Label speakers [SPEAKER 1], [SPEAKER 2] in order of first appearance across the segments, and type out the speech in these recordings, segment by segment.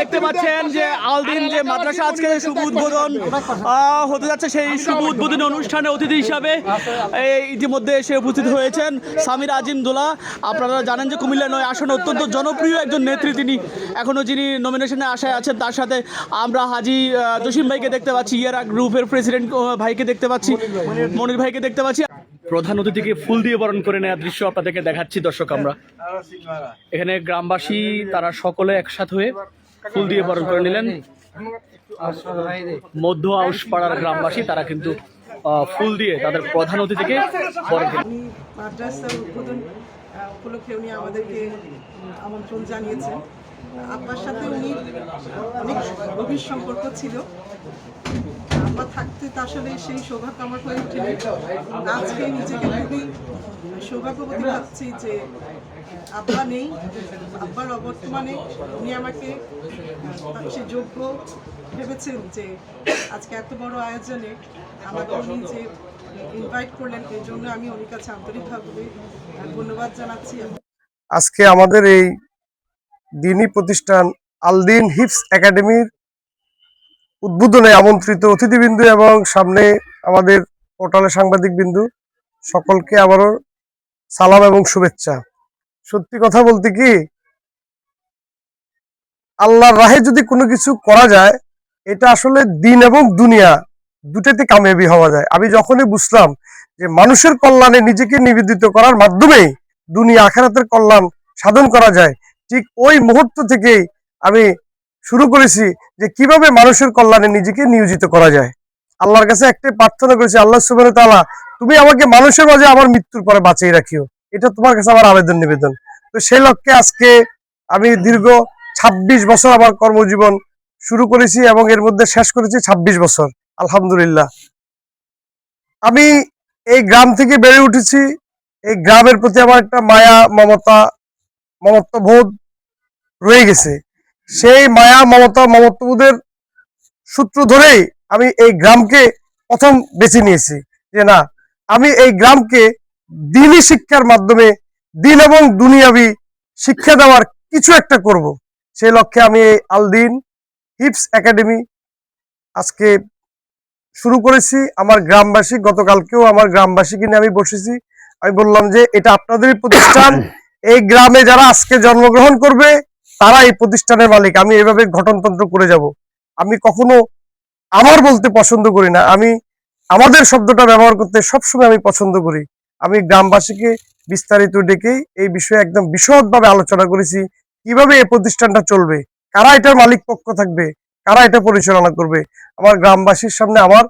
[SPEAKER 1] দেখতে পাচ্ছেন যে আলদিন যে মাদ্রাসা আজকে শুভ উদ্বোধন হতে যাচ্ছে সেই শুভ উদ্বোধনী অনুষ্ঠানে অতিথি হিসাবে ইতিমধ্যে এসে উপস্থিত হয়েছেন সামির আজিম দোলা। আপনারা জানেন যে কুমিল্লা নয় আসনে অত্যন্ত জনপ্রিয় একজন নেত্রী তিনি এখনও যিনি নমিনেশনে আশায় আছেন, তার সাথে আমরা হাজি জসিম ভাইকে দেখতে পাচ্ছি, ইয়ারা গ্রুপের প্রেসিডেন্ট ভাইকে দেখতে পাচ্ছি, মনির ভাইকে দেখতে পাচ্ছি। প্রধান অতিথিকে ফুল দিয়ে বরণ করে নেওয়ার দৃশ্য আপনাদেরকে দেখাচ্ছি, দর্শক আমরা। এখানে গ্রামবাসী, তারা সকলে একসাথে হয়ে ফুল দিয়ে বরণ করে নিলেন। মধ্য আউশ পাড়ার গ্রামবাসী তারা কিন্তু ফুল দিয়ে তাদের প্রধান অতিথিকে বরণ করে
[SPEAKER 2] উনি মাদ্রাসার উদ্বোধন উপলক্ষে উনি আমাদেরকে আমন্ত্রণ জানিয়েছেন। আব্বার সাথে উনি অনেক গভীর সম্পর্ক ছিল। আব্বা থাকতে তো আসলে সেই সৌভাগ্য আমার হয়ে ওঠেনি। আজকে নিজেকে খুবই সৌভাগ্যবতী ভাবছি যে আব্বা নেই, আব্বার অবর্তমানে উনি আমাকে সে যোগ্য ভেবেছেন যে আজকে এত বড় আয়োজনে আমাকে উনি যে ইনভাইট করলেন, এই জন্য আমি উনির কাছে আন্তরিকভাবে ধন্যবাদ জানাচ্ছি।
[SPEAKER 3] আজকে আমাদের এই দিনী প্রতিষ্ঠান আলদিন হিপস একাডেমির উদ্বোধনে আমন্ত্রিত অতিথিবৃন্দু এবং সামনে আমাদের পোর্টালের সাংবাদিক বিন্দু সকলকে আবারও সালাম এবং শুভেচ্ছা। সত্যি কথা বলতে কি, আল্লাহর রাহে যদি কোনো কিছু করা যায়, এটা আসলে দিন এবং দুনিয়া দুটাতে কামিয়াবি হওয়া যায়। আমি যখনই বুঝলাম যে মানুষের কল্যাণে নিজেকে নিবেদিত করার মাধ্যমেই দুনিয়া আখেরাতের কল্যাণ সাধন করা যায়, ঠিক ওই মুহূর্ত থেকেই আমি শুরু করেছি যে কীভাবে মানুষের কল্যাণে নিজেকে নিয়োজিত করা যায়। আল্লাহর কাছে একটাই প্রার্থনা করেছি, আল্লাহ সুবাহ তুমি আমাকে মানুষের মাঝে আমার মৃত্যুর পরে বাঁচিয়ে রাখিও। এটা তোমার কাছে আমার আবেদন নিবেদন। তো সেই লক্ষ্যে আজকে আমি দীর্ঘ ২৬ বছর আমার কর্মজীবন শুরু করেছি এবং এর মধ্যে শেষ করেছি ২৬ বছর। আলহামদুলিল্লাহ। আমি এই গ্রাম থেকে বেড়ে উঠেছি। এই গ্রামের প্রতি আমার একটা মায়া, মমতা, মমত্ববোধ রয়ে গেছে। সেই মায়া, মমতা, মমত্ববোধের সূত্র ধরেই আমি এই গ্রামকে প্রথম বেছে নিয়েছি যে না, আমি এই গ্রামকে দিনই শিক্ষার মাধ্যমে দিন এবং দুনিয়াবি শিক্ষা দেওয়ার কিছু একটা করব। সেই লক্ষ্যে আমি এই আলদিন হিপস একাডেমি আজকে শুরু করেছি। আমার গ্রামবাসী, গতকালকেও আমার গ্রামবাসীকে নিয়ে আমি বসেছি। আমি বললাম যে এটা আপনাদেরই প্রতিষ্ঠান। এই গ্রামে যারা আজকে জন্মগ্রহণ করবে, তারা এই প্রতিষ্ঠানের মালিক। আমি এভাবে গঠনতন্ত্র করে যাব। আমি কখনো আমার বলতে পছন্দ করি না। আমি আমাদের শব্দটা ব্যবহার করতে সবসময় আমি পছন্দ করি। আমি গ্রামবাসীকে বিস্তারিত ডেকেই এই বিষয়ে একদম বিশদভাবে আলোচনা করেছি। কীভাবে এই প্রতিষ্ঠানটা চলবে? কারা এটার মালিক পক্ষ থাকবে? কারা এটা পরিচালনা করবে? আমার গ্রামবাসীর সামনে আমার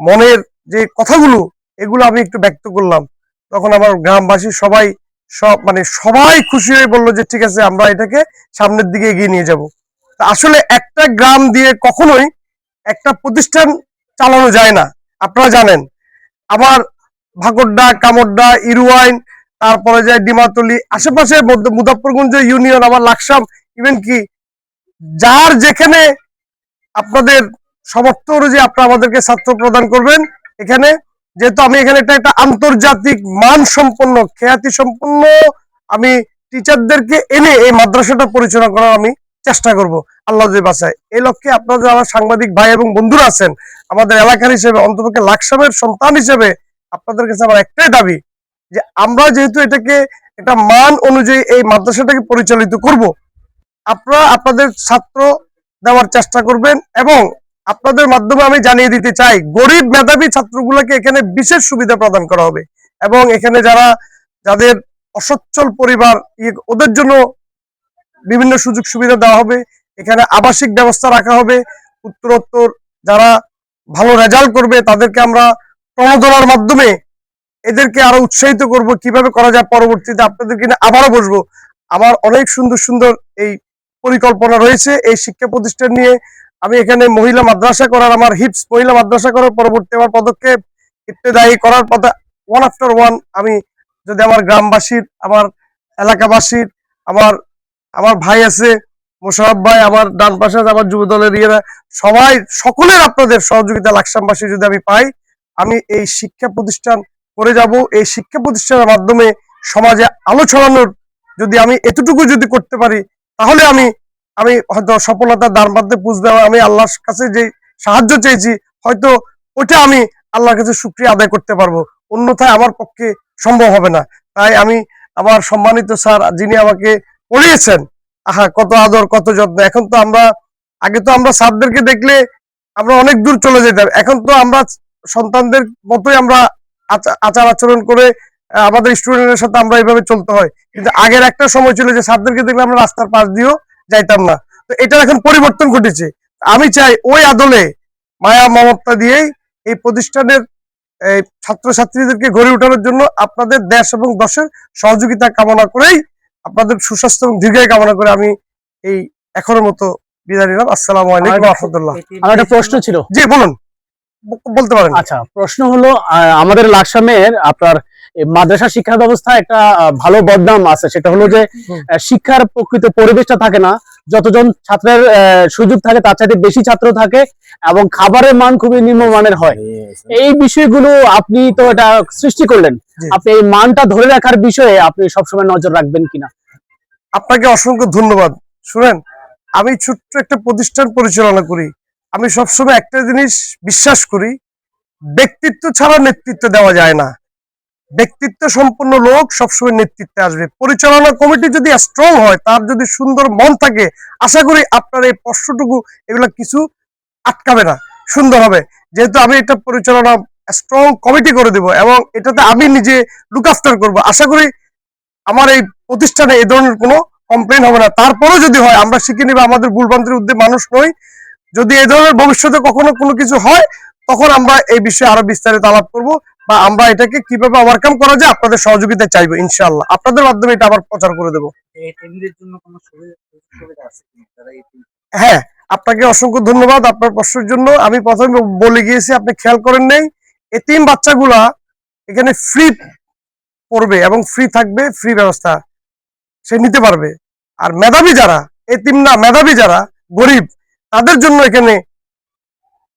[SPEAKER 3] মনের যে কথাগুলো, এগুলো আমি একটু ব্যক্ত করলাম। তখন আমার গ্রামবাসী সবাই সব মানে সবাই খুশি হয়ে বলল যে, ঠিক আছে, আমরা এটাকে সামনের দিকে এগিয়ে নিয়ে যাব। আসলে একটা গ্রাম দিয়ে কখনোই একটা প্রতিষ্ঠান চালানো যায় না। আপনারা জানেন, আমার ভাগড্ডা কামড্ডা ইরুয়াইন, তারপরে যায় ডিমাতলি, আশেপাশে মুজাফফরগঞ্জ ইউনিয়ন আমার লাকসাম ইভেন কি, যার যেখানে আপনাদের সমর্থ অনুযায়ী আপনারা আমাদেরকে ছাত্র প্রদান করবেন, এখানে, যেহেতু আমি এখানে একটা একটা আন্তর্জাতিক মান সম্পন্ন খ্যাতি সম্পন্ন আমি টিচারদেরকে এনে এই মাদ্রাসাটা পরিচালনা করার আমি চেষ্টা করব, আল্লাহ বাসায় এই লক্ষ্যে আপনাদের আমার সাংবাদিক ভাই এবং বন্ধুরা আছেন, আমাদের এলাকার হিসেবে অন্তপক্ষে লাকসামের সন্তান হিসেবে আপনাদের কাছে আমার একটাই দাবি যে আমরা যেহেতু এটাকে, এটা মান অনুযায়ী এই মাদ্রাসাটাকে পরিচালিত করব, আপনারা আপনাদের ছাত্র দেওয়ার চেষ্টা করবেন এবং আপনাদের মাধ্যমে আমি জানিয়ে দিতে চাই, গরিব মেধাবী ছাত্রগুলোকে এখানে বিশেষ সুবিধা প্রদান করা হবে এবং এখানে যারা, যাদের অসচ্ছল পরিবার ওদের জন্য বিভিন্ন সুযোগ সুবিধা দেওয়া হবে, এখানে আবাসিক ব্যবস্থা রাখা হবে, উত্তরোত্তর যারা ভালো রেজাল্ট করবে তাদেরকে আমরা প্রণোদনার মাধ্যমে এদেরকে আরও উৎসাহিত করব, কীভাবে করা যায় পরবর্তীতে আপনাদেরকে নিয়ে আবারও বসবো। আমার অনেক সুন্দর সুন্দর এই পরিকল্পনা রয়েছে, এই শিক্ষা প্রতিষ্ঠান নিয়ে। আমি এখানে মহিলা মাদ্রাসা করার, আমার হিপস মহিলা মাদ্রাসা করার পরবর্তী আমার পদক্ষেপ ইত্তেদায়ী করার পথে ওয়ান আফটার ওয়ান আমি যদি আমার গ্রামবাসীর, আমার এলাকাবাসীর, আমার আমার ভাই আছে, মোশারফ ভাই, আমার ডান পাশে আমার যুব দলের ইয়েরা, সবাই, সকলের আপনাদের সহযোগিতা লাকসামবাসী যদি আমি পাই আমি এই শিক্ষা প্রতিষ্ঠান করে যাব। এই শিক্ষা প্রতিষ্ঠানের মাধ্যমে সমাজে আলো ছড়ানোর যদি আমি এতটুকু যদি করতে পারি, তাহলে আমি আমি হয়তো সফলতার দ্বার প্রান্তে পুষবে আমি আল্লাহর কাছে যে সাহায্য চেয়েছি, হয়তো ওটা আমি আল্লাহর কাছে শুক্রিয়া আদায় করতে পারব। অন্যথায় আমার পক্ষে সম্ভব হবে না। তাই আমি আমার সম্মানিত স্যার, যিনি আমাকে পড়িয়েছেন, আহা, কত আদর, কত যত্ন। এখন তো আমরা, আগে তো আমরা স্যারদেরকে দেখলে আমরা অনেক দূর চলে যেতাম। এখন তো আমরা সন্তানদের মতোই আমরা আচার আচরণ করে আমাদের স্টুডেন্টের সাথে আমরা এইভাবে চলতে হয়। কিন্তু আগের একটা সময় ছিল যে স্যারদেরকে দেখলে আমরা রাস্তার পাশ দিয়েও যাইতাম না। তো এটার এখন পরিবর্তন ঘটেছে। আমি চাই ওই আদলে মায়া মমতা দিয়েই এই প্রতিষ্ঠানের এই ছাত্রছাত্রীদেরকে গড়ে ওঠানোর জন্য আপনাদের দেশ এবং দশের সহযোগিতা কামনা করেই আপনাদের সুস্বাস্থ্য এবং দীর্ঘায় কামনা করে আমি এই এখনের মতো বিদায় নিলাম। আসসালামু আলাইকুম রহমতুল্লাহ।
[SPEAKER 4] আমার একটা প্রশ্ন ছিল।
[SPEAKER 3] জি বলুন। বলতে পারেন।
[SPEAKER 4] আচ্ছা প্রশ্ন হলো আমাদের লাকসামের আপনার মাদ্রাসা শিক্ষা ব্যবস্থা একটা ভালো বদনাম আছে। সেটা হলো যে শিক্ষার প্রকৃত পরিবেশটা থাকে না। যতজন ছাত্রের সুযোগ থাকে তার চাইতে বেশি ছাত্র থাকে এবং খাবারের মান খুবই নিম্নমানের হয়। এই বিষয়গুলো আপনি তো এটা সৃষ্টি করলেন। আপনি এই মানটা ধরে রাখার বিষয়ে আপনি সবসময় নজর রাখবেন কিনা?
[SPEAKER 3] আপনাকে অসংখ্য ধন্যবাদ। শুনেন আমি ছোট্ট একটা প্রতিষ্ঠান পরিচালনা করি। আমি সবসময় একটা জিনিস বিশ্বাস করি, ব্যক্তিত্ব ছাড়া নেতৃত্ব দেওয়া যায় না। ব্যক্তিত্ব সম্পন্ন লোক সবসময় নেতৃত্বে আসবে। পরিচালনা কমিটি যদি স্ট্রং হয়, তার যদি সুন্দর মন থাকে, আশা করি আপনার এই প্রশ্নটুকু এগুলো কিছু আটকাবে না। সুন্দর হবে। যেহেতু আমি এটা পরিচালনা স্ট্রং কমিটি করে দেব এবং এটাতে আমি নিজে লুক আফটার করব, আশা করি আমার এই প্রতিষ্ঠানে এই ধরনের কোনো কমপ্লেন হবে না। তারপরেও যদি হয়, আমরা শিখে নিব, আমাদের ভুলভ্রান্তির উদ্যোগ মানুষ নই। যদি এই ধরনের ভবিষ্যতে কখনো কোনো কিছু হয় তখন আমরা এই বিষয়ে আরও বিস্তারিত আলাপ করব বা আমরা এটাকে কীভাবে ওভারকাম করা যায় আপনাদের সহযোগিতা চাইব ইনশাআল্লাহ। আপনাদের মাধ্যমে এটা আবার প্রচার করে দেবো। হ্যাঁ আপনাকে অসংখ্য ধন্যবাদ আপনার প্রশ্নের জন্য। আমি প্রথমে বলে গিয়েছি আপনি খেয়াল করেন নাই এতিম বাচ্চাগুলা এখানে ফ্রি পড়বে এবং ফ্রি থাকবে ফ্রি ব্যবস্থা সে নিতে পারবে। আর মেধাবী যারা এতিম না মেধাবী যারা গরিব তাদের জন্য এখানে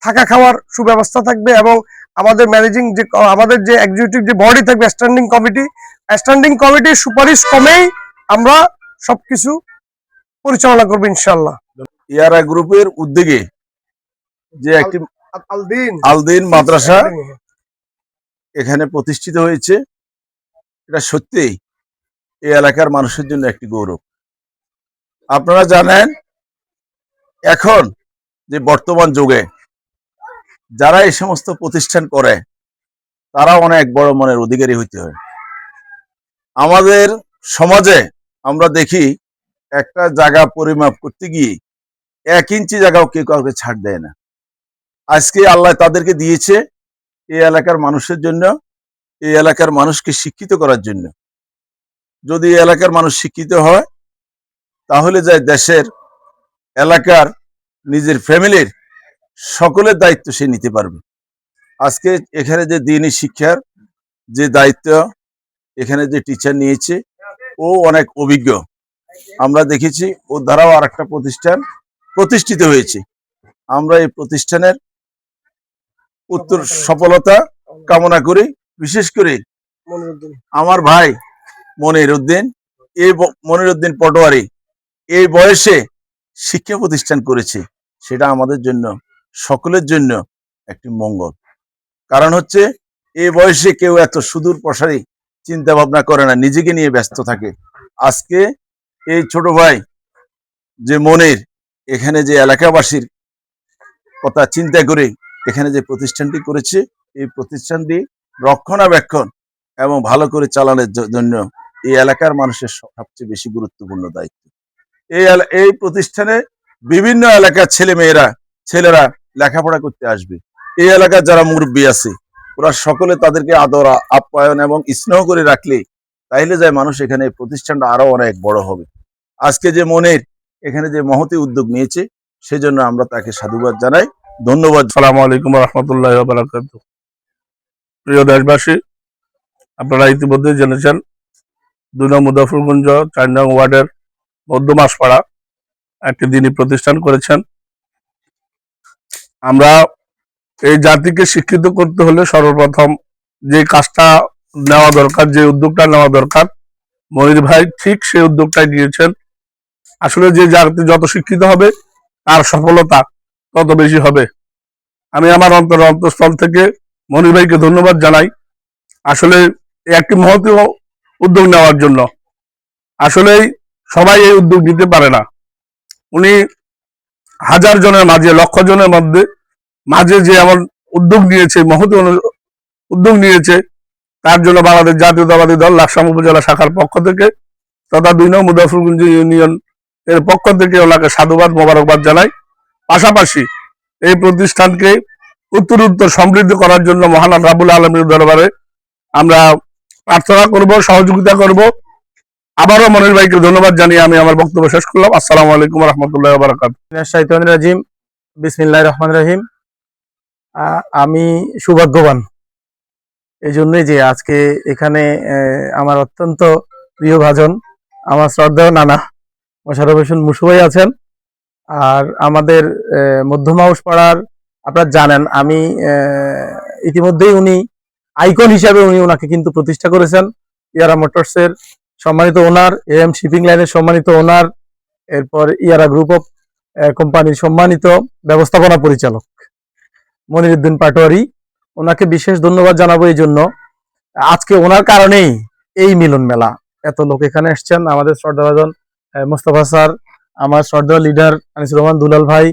[SPEAKER 3] থাকা খাওয়ার সুব্যবস্থা থাকবে এবং আমাদের ম্যানেজিং যে আমাদের যে এক্সিকিউটিভ যে বডি থাকবে স্ট্যান্ডিং কমিটি স্ট্যান্ডিং কমিটির সুপারিশ কমেই আমরা সবকিছু পরিচালনা করব ইনশাল্লাহ
[SPEAKER 5] ইয়ারা গ্রুপের উদ্যোগে যে একটি
[SPEAKER 3] আলদিন।
[SPEAKER 5] আলদিন মাদ্রাসা এখানে প্রতিষ্ঠিত হয়েছে এটা সত্যিই এই এলাকার মানুষের জন্য একটি গৌরব। আপনারা জানেন এখন যে বর্তমান যুগে যারা এই সমস্ত প্রতিষ্ঠান করে, তারা অনেক বড় মনের অধিকারী হইতে হয়। আমাদের সমাজে আমরা দেখি, একটা জায়গা পরিমাপ করতে গিয়ে এক ইঞ্চি জায়গাও কেউ কাউকে ছাড় দেয় না। আজকে আল্লাহ তাদেরকে দিয়েছে এই এলাকার মানুষের জন্য, এই এলাকার মানুষকে শিক্ষিত করার জন্য। যদি এলাকার মানুষ শিক্ষিত হয়, তাহলে যায় দেশের এলাকার নিজের ফ্যামিলির সকলের দায়িত্ব সে নিতে পারবে। আজকে এখানে যে দিনই শিক্ষার যে দায়িত্ব এখানে যে টিচার নিয়েছে ও অনেক অভিজ্ঞ। আমরা দেখেছি ও দ্বারাও আর একটা প্রতিষ্ঠান প্রতিষ্ঠিত হয়েছে। আমরা এই প্রতিষ্ঠানের উত্তর সফলতা কামনা করি। বিশেষ করে আমার ভাই মনির উদ্দিন এই মনির উদ্দিন পটোয়ারি এই বয়সে শিক্ষা প্রতিষ্ঠান করেছে, সেটা আমাদের জন্য, সকলের জন্য একটি মঙ্গল। কারণ হচ্ছে, এ বয়সে কেউ এত সুদূর প্রসারী চিন্তা ভাবনা করে না, নিজেকে নিয়ে ব্যস্ত থাকে। আজকে এই ছোট ভাই যে মনের, এখানে যে এলাকাবাসীর কথা চিন্তা করে এখানে যে প্রতিষ্ঠানটি করেছে, এই প্রতিষ্ঠানটি রক্ষণাবেক্ষণ এবং ভালো করে চালানোর জন্য এই এলাকার মানুষের সবচেয়ে বেশি গুরুত্বপূর্ণ দায়িত্ব। এই এই প্রতিষ্ঠানে বিভিন্ন এলাকার ছেলে মেয়েরা ছেলেরা লেখাপড়া করতে আসবে। এই এলাকার যারা মুরব্বী আছে, ওরা সকলে তাদেরকে আদর, আপ্যায়ন এবং স্নেহ করে রাখলে তাইলে যায় মানুষ এখানে প্রতিষ্ঠানটা আরও অনেক বড় হবে। আজকে যে মনের এখানে যে মহতি উদ্যোগ নিয়েছে, সেজন্য আমরা তাকে সাধুবাদ জানাই। ধন্যবাদ।
[SPEAKER 6] সালামু আলাইকুম রহমতুল্লাহ বারাকাত প্রিয় দেশবাসী, আপনারা ইতিমধ্যে জেনেছেন দুই নং মুজাফরগঞ্জ চার নং ওয়ার্ডের মধ্যমাসপাড়া একটি দিনই প্রতিষ্ঠান করেছেন। আমরা এই জাতিকে শিক্ষিত করতে হলে সর্বপ্রথম যে কাজটা নেওয়া দরকার, যে উদ্যোগটা নেওয়া দরকার, মনির ভাই ঠিক সেই উদ্যোগটাই নিয়েছেন। আসলে যে জাতি যত শিক্ষিত হবে, তার সফলতা তত বেশি হবে। আমি আমার অন্তর অন্তঃস্থল থেকে মনির ভাইকে ধন্যবাদ জানাই। আসলে একটি মহৎ উদ্যোগ নেওয়ার জন্য। আসলেই সবাই এই উদ্যোগ নিতে পারে না। উনি হাজার জনের মাঝে, লক্ষ জনের মধ্যে, মাঝে যে এমন উদ্যোগ নিয়েছে, মহৎ উদ্যোগ নিয়েছে, তার জন্য বাংলাদেশ জাতীয়তাবাদী দল, লাকসাম উপজেলা শাখার পক্ষ থেকে তথা দুই নং মুদাফরগঞ্জ ইউনিয়ন এর পক্ষ থেকে ওনাকে সাধুবাদ, মোবারকবাদ জানাই। পাশাপাশি এই প্রতিষ্ঠানকে উত্তর উত্তর সমৃদ্ধ করার জন্য মহান রাবুল আলমীর দরবারে আমরা প্রার্থনা করব, সহযোগিতা করব। আবারও মনির ভাইকে ধন্যবাদ জানিয়ে আমি আমার বক্তব্য শেষ করলাম। আসসালামু আলাইকুম রহমতুল্লাহ বারাকাত
[SPEAKER 7] রাজিম বিসমিল্লাহ রহমান রহিম। আমি সৌভাগ্যবান। এই জন্যই যে আজকে এখানে আমার অত্যন্ত প্রিয় ভাজন, আমার শ্রদ্ধেয় নানা মোশারফ হোসেন মুসুভাই আছেন। আর আমাদের মধ্যমাউস পাড়ার আপনারা জানেন, আমি ইতিমধ্যেই উনি আইকন হিসাবে উনি ওনাকে কিন্তু প্রতিষ্ঠা করেছেন, ইয়ারা মোটরসের সম্মানিত ওনার এম শিপিং লাইনের সম্মানিত ওনার, এরপর ইয়ারা গ্রুপ অফ কোম্পানির সম্মানিত ব্যবস্থাপনা পরিচালক মনিরুদ্দিন পাটোয়ারি। ওনাকে বিশেষ ধন্যবাদ জানাব এই জন্য। আজকে ওনার কারণেই এই মিলন মেলা। এত লোক এখানে এসছেন, আমাদের শ্রদ্ধাভাজন মোস্তফা স্যার, আমার শ্রদ্ধা লিডার আনিসুর রহমান দুলাল ভাই,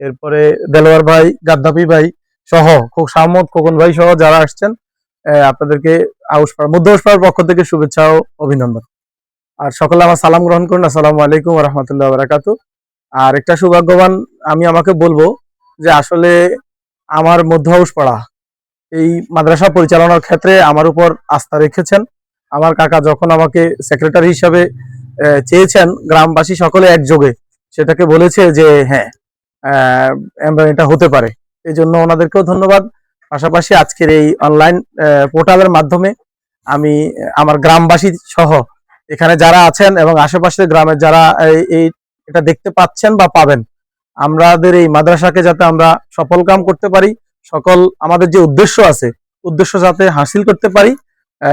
[SPEAKER 7] এরপরে দেলোয়ার ভাই, গাদ্দাফি ভাই সহ, খুব সামত খোকন ভাই সহ যারা আসছেন আপনাদেরকে আউসপাড়া মধ্য আউসপাড়ার পক্ষ থেকে শুভেচ্ছা ও অভিনন্দন। আর সকলে আমার সালাম গ্রহণ করুন। আসসালামু আলাইকুম রহমতুল্লাহ বারাকাতু আর একটা সৌভাগ্যবান আমি আমাকে বলব যে আসলে আমার মধ্য পাড়া এই মাদ্রাসা পরিচালনার ক্ষেত্রে আমার উপর আস্থা রেখেছেন। আমার কাকা যখন আমাকে সেক্রেটারি হিসাবে চেয়েছেন, গ্রামবাসী সকলে একযোগে সেটাকে বলেছে যে হ্যাঁ এটা হতে পারে। এই জন্য ওনাদেরকেও ধন্যবাদ। পাশাপাশি আজকের এই অনলাইন পোর্টালের মাধ্যমে আমি আমার গ্রামবাসী সহ এখানে যারা আছেন এবং আশেপাশের গ্রামের যারা এই- এটা দেখতে পাচ্ছেন বা পাবেন আমাদের এই মাদ্রাসাকে যাতে আমরা সফল কাম করতে পারি সকল আমাদের যে উদ্দেশ্য আছে উদ্দেশ্য যাতে হাসিল করতে পারি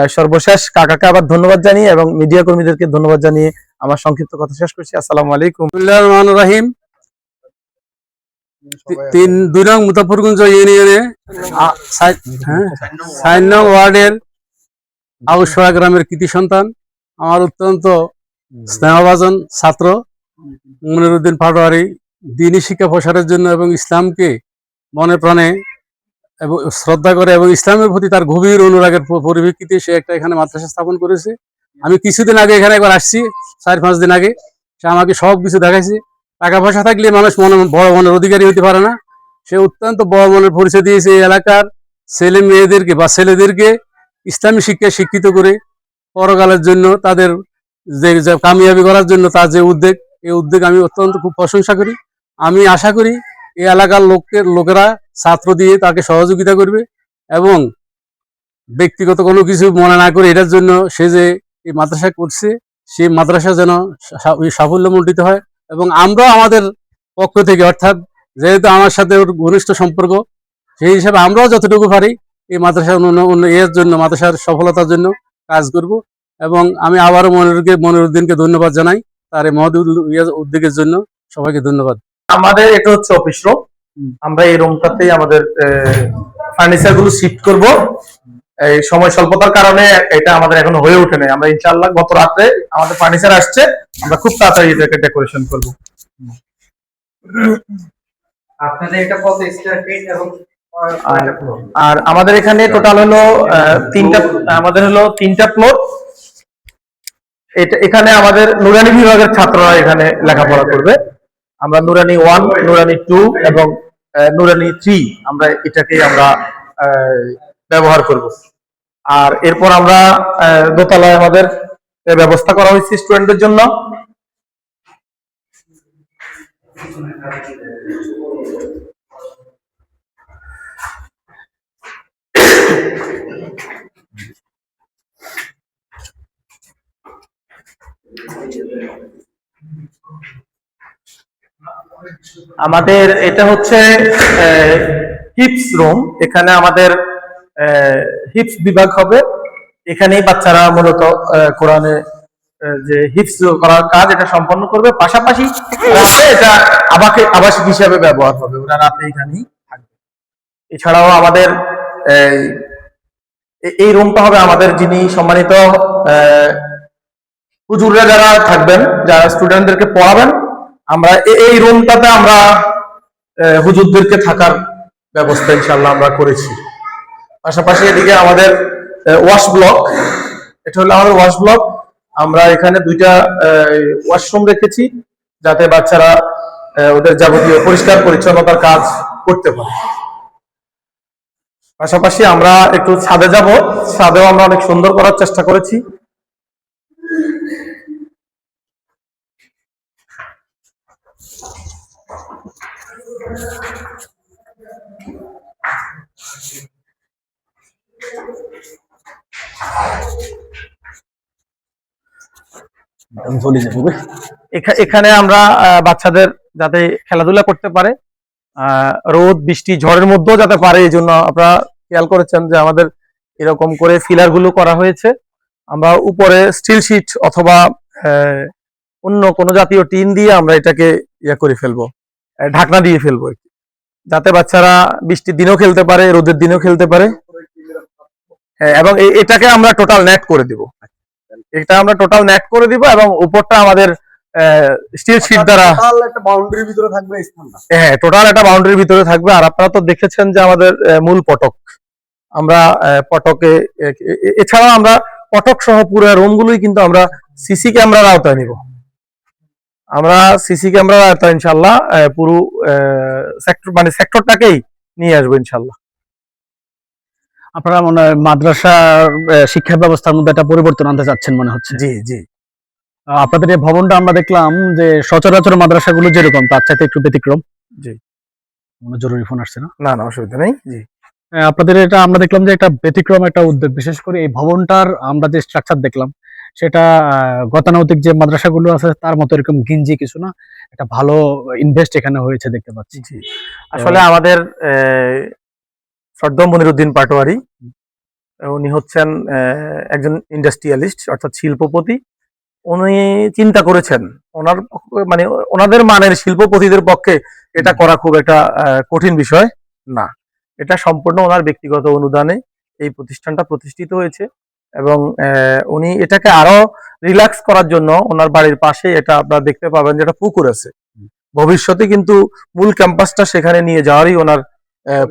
[SPEAKER 7] সর্বশেষ কাকাকে আবার ধন্যবাদ জানিয়ে এবং মিডিয়া কর্মীদেরকে ধন্যবাদ জানিয়ে আমার সংক্ষিপ্ত কথা শেষ করছি। আসসালামু আলাইকুম।
[SPEAKER 8] রহমান রাহিম। তিন দুই নং মুজাফরগঞ্জ ইউনিয়নে হ্যাঁ, সাইন নং ওয়ার্ডের আউসরা গ্রামের কৃতি সন্তান। আমার অত্যন্ত স্নেহভাজন ছাত্র মনিরুদ্দিন পাটোয়ারি দিনী শিক্ষা প্রসারের জন্য এবং ইসলামকে মনে প্রাণে এবং শ্রদ্ধা করে এবং ইসলামের প্রতি তার গভীর অনুরাগের পরিপ্রেক্ষিতে সে একটা এখানে মাদ্রাসা স্থাপন করেছে। আমি কিছুদিন আগে এখানে একবার আসছি চার পাঁচ দিন আগে। সে আমাকে সব কিছু দেখাইছে। টাকা পয়সা থাকলে মানুষ মনে বড় মনের অধিকারী হতে পারে না। সে অত্যন্ত বড় মনের পরিচয় দিয়েছে এই এলাকার ছেলে মেয়েদেরকে বা ছেলেদেরকে ইসলামী শিক্ষায় শিক্ষিত করে পরকালের জন্য তাদের যে কামিয়াবি করার জন্য তার যে উদ্যোগ, এই উদ্যোগ আমি অত্যন্ত খুব প্রশংসা করি। আমি আশা করি এই এলাকার লোকের লোকেরা ছাত্র দিয়ে তাকে সহযোগিতা করবে এবং ব্যক্তিগত কোনো কিছু মনে না করে এটার জন্য সে যে এই মাদ্রাসা করছে সেই মাদ্রাসা যেন সাফল্যমণ্ডিত হয় এবং আমরাও আমাদের পক্ষ থেকে, অর্থাৎ যেহেতু আমার সাথে ওর ঘনিষ্ঠ সম্পর্ক, সেই হিসাবে আমরাও যতটুকু পারি এই মাদ্রাসা এর জন্য, মাদ্রাসার সফলতার জন্য কাজ করব। এবং আমি আবারও মনিরকে মনিরুদ্দিনকে ধন্যবাদ জানাই তার এই মহৎ ইয়ে- উদ্যোগের জন্য। সবাইকে ধন্যবাদ।
[SPEAKER 7] আমাদের এটা হচ্ছে অফিস রুম আমরা এই রুমটাতেই আমাদের ফার্নিচারগুলো শিফট করব। এই সময় স্বল্পতার কারণে এটা আমাদের এখনও হয়ে ওঠে নাই। আমরা ইনশাআল্লাহ গত রাতে আমাদের ফার্নিচার আসছে। আমরা খুব তাড়াতাড়ি এটাকে ডেকোরেশন করব।
[SPEAKER 9] আপনাদের এটা কত স্কয়ার ফিট এবং
[SPEAKER 7] আর আমাদের এখানে টোটাল হলো তিনটা আমাদের হলো তিনটা ফ্লোর এটা এখানে আমাদের নুরানি বিভাগের ছাত্ররা এখানে লেখাপড়া করবে। আমরা নুরানি ওয়ান নুরানি টু এবং নুরানি থ্রি আমরা এটাকে আমরা আহ, ব্যবহার করব। আর এরপর আমরা দোতলায় আমাদের ব্যবস্থা করা হয়েছে স্টুডেন্টদের জন্য। আমাদের এটা হচ্ছে হিপস রুম এখানে আমাদের হিপস বিভাগ হবে। এখানেই বাচ্চারা মূলত কোরআনে যে হিপস করার কাজ এটা সম্পন্ন করবে। পাশাপাশি এটা আবাকে আবাসিক হিসাবে ব্যবহার হবে। ওরা রাতে এখানেই থাকবে। এছাড়াও আমাদের এই, এই রুমটা হবে আমাদের যিনি সম্মানিত হুজুররা যারা থাকবেন, যারা স্টুডেন্টদেরকে পড়াবেন, আমরা এই রুমটাতে আমরা হুজুরদেরকে থাকার ব্যবস্থা ইনশাল্লাহ আমরা করেছি। পাশাপাশি এদিকে আমাদের ওয়াশ ব্লক এটা হলো আমাদের ওয়াশ ব্লক আমরা এখানে দুইটা ওয়াশরুম রেখেছি, যাতে বাচ্চারা ওদের যাবতীয় পরিষ্কার পরিচ্ছন্নতার কাজ করতে পারে। পাশাপাশি আমরা একটু ছাদে যাব। ছাদেও আমরা অনেক সুন্দর করার চেষ্টা করেছি
[SPEAKER 4] চলে যাবে
[SPEAKER 7] এখা- এখানে আমরা বাচ্চাদের যাতে খেলাধুলা করতে পারে রোদ, বৃষ্টি, ঝড়ের মধ্যেও যাতে পারে, এই জন্য আপনারা খেয়াল করেছেন যে আমাদের এরকম করে ফিলারগুলো করা হয়েছে। আমরা উপরে স্টিল শিট অথবা অন্য কোনো জাতীয় টিন দিয়ে আমরা এটাকে ইয়ে করে ফেলব। ঢাকনা দিয়ে ফেলব যাতে বাচ্চারা বৃষ্টির দিনেও খেলতে পারে রোদের দিনেও খেলতে পারে। হ্যাঁ, এবং এটাকে আমরা টোটাল নেট করে দিব। এটা আমরা টোটাল নেট করে দিব এবং উপরটা আমাদের স্টিল শিট দ্বারা
[SPEAKER 3] একটা বাউন্ডারির ভিতরে থাকবে
[SPEAKER 7] হ্যাঁ টোটাল একটা বাউন্ডারির ভিতরে থাকবে। আর আপনারা তো দেখেছেন যে আমাদের মূল পটক। আমরা পটকে এছাড়াও আমরা পটক সহ পুরো রুমগুলোই কিন্তু আমরা সিসি ক্যামেরার আওতায় নিব। আমরা সিসি ক্যামেরার আওতায় ইনশাল্লাহ পুরো সেক্টর মানে সেক্টরটাকেই নিয়ে আসব ইনশাল্লাহ
[SPEAKER 4] আপনারা মনে হয় মাদ্রাসার শিক্ষা ব্যবস্থার মধ্যে একটা পরিবর্তন আনতে চাচ্ছেন মনে হচ্ছে।
[SPEAKER 7] জি জি।
[SPEAKER 4] আপনাদের এই ভবনটা আমরা দেখলাম যে সচরাচর মাদ্রাসাগুলো যেরকম তার চাইতে একটু ব্যতিক্রম।
[SPEAKER 7] জি।
[SPEAKER 4] কোনো জরুরি ফোন আসছে না?
[SPEAKER 7] না না অসুবিধা নেই জি।
[SPEAKER 4] আপনাদের এটা আমরা দেখলাম যে একটা ব্যতিক্রম একটা উদ্যোগ। বিশেষ করে এই ভবনটার আমরা যে স্ট্রাকচার দেখলাম সেটা আহ, গতানুগতিক যে মাদ্রাসাগুলো আছে তার মতো এরকম গিঞ্জি কিছু না। একটা ভালো ইনভেস্ট এখানে হয়েছে দেখতে পাচ্ছি।
[SPEAKER 7] আসলে আমাদের আহ, সর্দ মনিরুদ্দিন পাটোয়ারি উনি হচ্ছেন একজন ইন্ডাস্ট্রিয়ালিস্ট অর্থাৎ শিল্পপতি। উনি চিন্তা করেছেন ওনার মানে ওনাদের মানের শিল্পপতিদের পক্ষে এটা করা খুব একটা কঠিন বিষয় না। এটা সম্পূর্ণ ওনার ব্যক্তিগত অনুদানে এই প্রতিষ্ঠানটা প্রতিষ্ঠিত হয়েছে। এবং উনি এটাকে আরও রিল্যাক্স করার জন্য ওনার বাড়ির পাশে এটা আপনারা দেখতে পাবেন যেটা পুকুর আছে। ভবিষ্যতে কিন্তু মূল ক্যাম্পাসটা সেখানে নিয়ে যাওয়ারই ওনার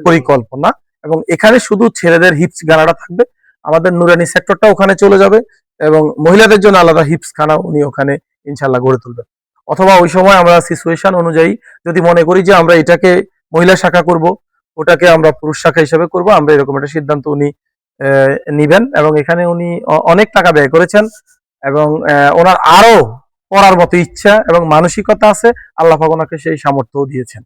[SPEAKER 7] পরিকল্পনা এবং এখানে শুধু ছেলেদের হিপস গানাটা থাকবে, আমাদের নুরানি সেক্টরটা ওখানে চলে যাবে এবং মহিলাদের জন্য আলাদা হিপস খানা উনি ওখানে ইনশাল্লাহ গড়ে তুলবেন। অথবা ওই সময় আমরা সিচুয়েশন অনুযায়ী যদি মনে করি যে আমরা এটাকে মহিলা শাখা করব, ওটাকে আমরা পুরুষ শাখা হিসেবে করব, আমরা এরকম একটা সিদ্ধান্ত উনি নিবেন এবং এখানে উনি অনেক টাকা ব্যয় করেছেন এবং ওনার আরও পড়ার মতো ইচ্ছা এবং মানসিকতা আছে, আল্লাহ ওনাকে সেই সামর্থ্যও দিয়েছেন।